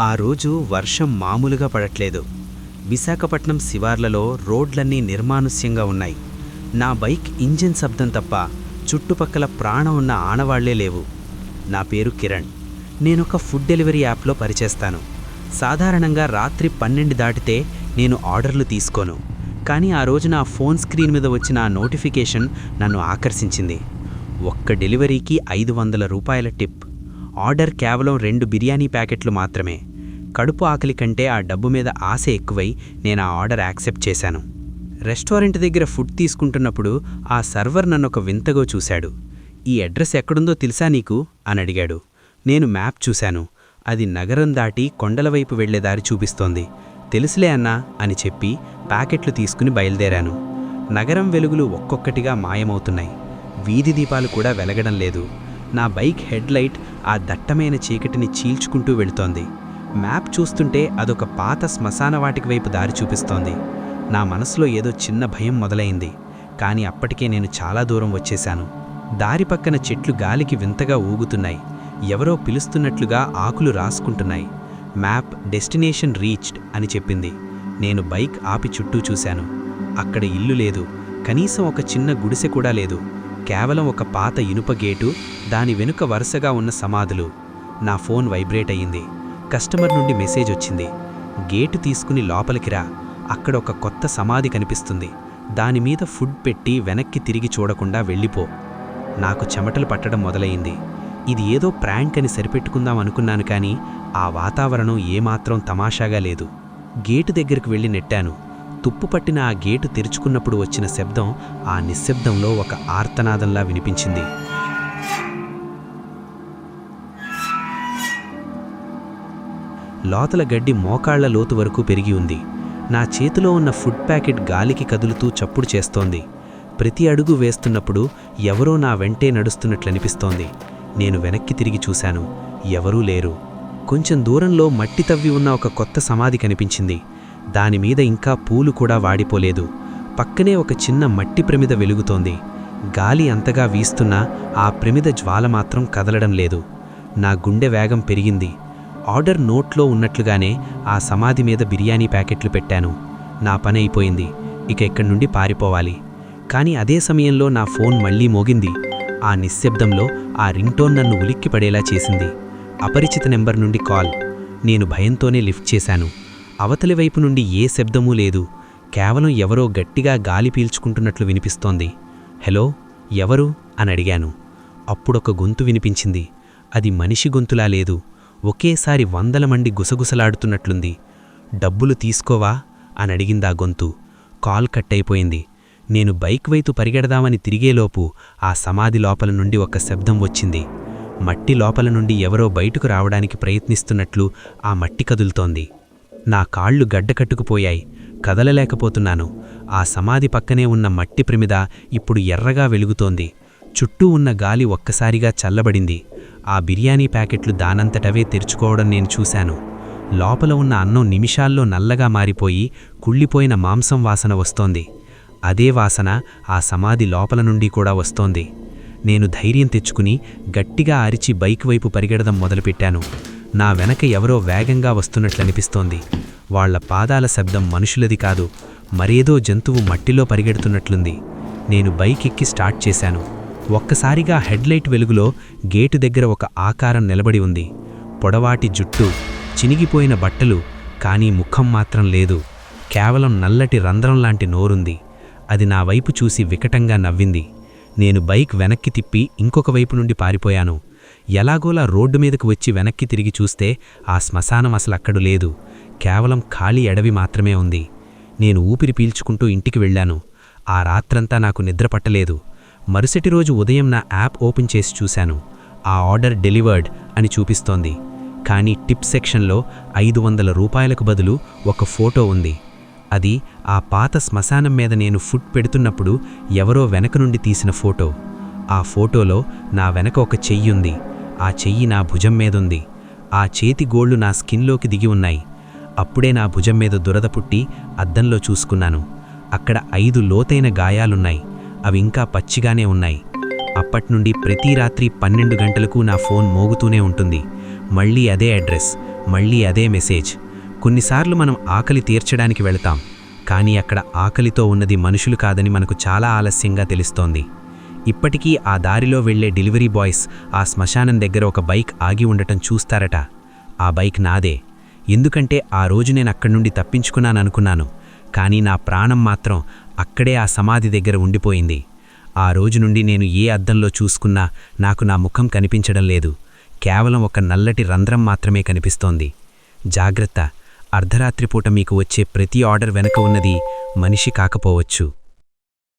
ఆ రోజు వర్షం మామూలుగా పడట్లేదు. విశాఖపట్నం శివార్లలో రోడ్లన్నీ నిర్మానుష్యంగా ఉన్నాయి. నా బైక్ ఇంజిన్ శబ్దం తప్ప చుట్టుపక్కల ప్రాణం ఉన్న ఆనవాళ్ళే లేవు. నా పేరు కిరణ్. నేనొక ఫుడ్ డెలివరీ యాప్లో పనిచేస్తాను. సాధారణంగా రాత్రి పన్నెండు దాటితే నేను ఆర్డర్లు తీసుకోను. కానీ ఆ రోజు నా ఫోన్ స్క్రీన్ మీద వచ్చిన నోటిఫికేషన్ నన్ను ఆకర్షించింది. ఒక్క డెలివరీకి ఐదు వందల రూపాయల టిప్. ఆర్డర్ కేవలం రెండు బిర్యానీ ప్యాకెట్లు మాత్రమే. కడుపు ఆకలి కంటే ఆ డబ్బు మీద ఆశ ఎక్కువై నేను ఆ ఆర్డర్ యాక్సెప్ట్ చేశాను. రెస్టారెంట్ దగ్గర ఫుడ్ తీసుకుంటున్నప్పుడు ఆ సర్వర్ నన్ను ఒక వింతగా చూశాడు. ఈ అడ్రస్ ఎక్కడుందో తెలుసా నీకు? అని అడిగాడు. నేను మ్యాప్ చూశాను. అది నగరం దాటి కొండల వైపు వెళ్ళే దారి చూపిస్తోంది. తెలుసులే అన్నా అని చెప్పి ప్యాకెట్లు తీసుకుని బయలుదేరాను. నగరం వెలుగులు ఒక్కొక్కటిగా మాయమవుతున్నాయి. వీధి దీపాలు కూడా వెలగడం లేదు. నా బైక్ హెడ్లైట్ ఆ దట్టమైన చీకటిని చీల్చుకుంటూ వెళుతోంది. మ్యాప్ చూస్తుంటే అదొక పాత శ్మశాన వాటికి వైపు దారి చూపిస్తోంది. నా మనసులో ఏదో చిన్న భయం మొదలైంది. కానీ అప్పటికే నేను చాలా దూరం వచ్చేశాను. దారి పక్కన చెట్లు గాలికి వింతగా ఊగుతున్నాయి. ఎవరో పిలుస్తున్నట్లుగా ఆకులు రాసుకుంటున్నాయి. మ్యాప్ డెస్టినేషన్ రీచ్డ్ అని చెప్పింది. నేను బైక్ ఆపి చుట్టూ చూశాను. అక్కడ ఇల్లు లేదు. కనీసం ఒక చిన్న గుడిసె కూడా లేదు. కేవలం ఒక పాత ఇనుప గేటు దాని వెనుక వరుసగా ఉన్న సమాధులు. నా ఫోన్ వైబ్రేట్ అయ్యింది. కస్టమర్ నుండి మెసేజ్ వచ్చింది. గేటు తీసుకుని లోపలికి రా. అక్కడ ఒక కొత్త సమాధి కనిపిస్తుంది. దానిమీద ఫుడ్ పెట్టి వెనక్కి తిరిగి చూడకుండా వెళ్ళిపో. నాకు చెమటలు పట్టడం మొదలయింది ఇది ఏదో ప్రాంక్ అని సరిపెట్టుకుందాం అనుకున్నాను కానీ ఆ వాతావరణం ఏమాత్రం తమాషాగా లేదు. గేటు దగ్గరికి వెళ్ళి నెట్టాను. తుప్పు పట్టిన ఆ గేటు తెరుచుకున్నప్పుడు వచ్చిన శబ్దం ఆ నిశ్శబ్దంలో ఒక ఆర్తనాదంలా వినిపించింది. లోతల గడ్డి మోకాళ్ళ లోతు వరకు పెరిగి ఉంది. నా చేతిలో ఉన్న ఫుడ్ ప్యాకెట్ గాలికి కదులుతూ చప్పుడు చేస్తోంది. ప్రతి అడుగు వేస్తున్నప్పుడు ఎవరో నా వెంటే నడుస్తున్నట్లనిపిస్తోంది. నేను వెనక్కి తిరిగి చూశాను. ఎవరూ లేరు. కొంచెం దూరంలో మట్టి తవ్వి ఉన్న ఒక కొత్త సమాధి కనిపించింది. దానిమీద ఇంకా పూలు కూడా వాడిపోలేదు. పక్కనే ఒక చిన్న మట్టి ప్రమిద వెలుగుతోంది. గాలి అంతగా వీస్తున్నా ఆ ప్రమిద జ్వాల మాత్రం కదలడం లేదు. నా గుండె వేగం పెరిగింది. ఆర్డర్ నోట్లో ఉన్నట్లుగానే ఆ సమాధి మీద బిర్యానీ ప్యాకెట్లు పెట్టాను. నా పని అయిపోయింది. ఇక ఇక్కడి నుండి పారిపోవాలి. కానీ అదే సమయంలో నా ఫోన్ మళ్ళీ మోగింది. ఆ నిశ్శబ్దంలో ఆ రింగ్టోన్ నన్ను ఉలిక్కిపడేలా చేసింది. అపరిచిత నెంబర్ నుండి కాల్. నేను భయంతోనే లిఫ్ట్ చేశాను. అవతలి వైపు నుండి ఏ శబ్దమూ లేదు. కేవలం ఎవరో గట్టిగా గాలి పీల్చుకుంటున్నట్లు వినిపిస్తోంది. హలో ఎవరు? అని అడిగాను. అప్పుడొక గొంతు వినిపించింది. అది మనిషి గొంతులా లేదు. ఒకేసారి వందల మంది గుసగుసలాడుతున్నట్లుంది. డబ్బులు తీసుకోవా? అని అడిగిందా గొంతు. కాల్ కట్టయిపోయింది. నేను బైక్ వైపు పరిగెడదామని తిరిగేలోపు ఆ సమాధి లోపల నుండి ఒక శబ్దం వచ్చింది. మట్టి లోపల నుండి ఎవరో బయటకు రావడానికి ప్రయత్నిస్తున్నట్లు ఆ మట్టి కదులుతోంది. నా కాళ్ళు గడ్డకట్టుకుపోయాయి కదలలేకపోతున్నాను. ఆ సమాధి పక్కనే ఉన్న మట్టి ప్రమిద ఇప్పుడు ఎర్రగా వెలుగుతోంది. చుట్టూ ఉన్న గాలి ఒక్కసారిగా చల్లబడింది. ఆ బిర్యానీ ప్యాకెట్లు దానంతటవే తెరుచుకోవడం నేను చూశాను. లోపల ఉన్న అన్నం నిమిషాల్లో నల్లగా మారిపోయి కుళ్ళిపోయిన మాంసం వాసన వస్తోంది. అదే వాసన ఆ సమాధి లోపల నుండి కూడా వస్తోంది. నేను ధైర్యం తెచ్చుకుని గట్టిగా అరిచి బైక్ వైపు పరిగెడడం మొదలుపెట్టాను. నా వెనక ఎవరో వేగంగా వస్తున్నట్లనిపిస్తోంది వాళ్ళ పాదాల శబ్దం మనుషులది కాదు మరేదో జంతువు మట్టిలో పరిగెడుతున్నట్లుంది. నేను బైక్ ఎక్కి స్టార్ట్ చేశాను. ఒక్కసారిగా హెడ్లైట్ వెలుగులో గేటు దగ్గర ఒక ఆకారం నిలబడి ఉంది. పొడవాటి జుట్టు చినిగిపోయిన బట్టలు కానీ ముఖం మాత్రం లేదు. కేవలం నల్లటి రంధ్రం లాంటి నోరుంది. అది నా వైపు చూసి వికటంగా నవ్వింది. నేను బైక్ వెనక్కి తిప్పి ఇంకొక వైపు నుండి పారిపోయాను. ఎలాగోలా రోడ్డు మీదకు వచ్చి వెనక్కి తిరిగి చూస్తే ఆ శ్మశానం అసలక్కడు లేదు. కేవలం ఖాళీ ఎడవి మాత్రమే ఉంది. నేను ఊపిరి పీల్చుకుంటూ ఇంటికి వెళ్ళాను. ఆ రాత్రంతా నాకు నిద్ర పట్టలేదు. మరుసటి రోజు ఉదయం నా యాప్ ఓపెన్ చేసి చూశాను. ఆ ఆర్డర్ డెలివర్డ్ అని చూపిస్తోంది. కానీ టిప్ సెక్షన్లో ఐదు వందల రూపాయలకు బదులు ఒక ఫోటో ఉంది. అది ఆ పాత శ్మశానం మీద నేను ఫుడ్ పెడుతున్నప్పుడు ఎవరో వెనక నుండి తీసిన ఫోటో. ఆ ఫోటోలో నా వెనక ఒక చెయ్యుంది ఆ చెయ్యి నా భుజం మీదుంది ఆ చేతి గోళ్ళు నా స్కిన్లోకి దిగి ఉన్నాయి. అప్పుడే నా భుజం మీద దురద పుట్టి అద్దంలో చూసుకున్నాను. అక్కడ ఐదు లోతైన గాయాలున్నాయి. అవి ఇంకా పచ్చిగానే ఉన్నాయి. అప్పట్నుండి ప్రతి రాత్రి పన్నెండు గంటలకు నా ఫోన్ మోగుతూనే ఉంటుంది. మళ్ళీ అదే అడ్రస్ మళ్ళీ అదే మెసేజ్. కొన్నిసార్లు మనం ఆకలి తీర్చడానికి వెళతాం. కానీ అక్కడ ఆకలితో ఉన్నది మనుషులు కాదని మనకు చాలా ఆలస్యంగా తెలుస్తోంది. ఇప్పటికీ ఆ దారిలో వెళ్ళే డెలివరీ బాయ్స్ ఆ శ్మశానం దగ్గర ఒక బైక్ ఆగి ఉండటం చూస్తారట. ఆ బైక్ నాదే. ఎందుకంటే ఆ రోజు నేను అక్కడి నుండి తప్పించుకున్నాననుకున్నాను. కానీ నా ప్రాణం మాత్రం అక్కడే ఆ సమాధి దగ్గర ఉండిపోయింది. ఆ రోజు నుండి నేను ఏ అద్దంలో చూసుకున్నా నాకు నా ముఖం కనిపించడం లేదు. కేవలం ఒక నల్లటి రంధ్రం మాత్రమే కనిపిస్తోంది. జాగ్రత్త అర్ధరాత్రిపూట మీకు వచ్చే ప్రతి ఆర్డర్ వెనక ఉన్నది మనిషి కాకపోవచ్చు.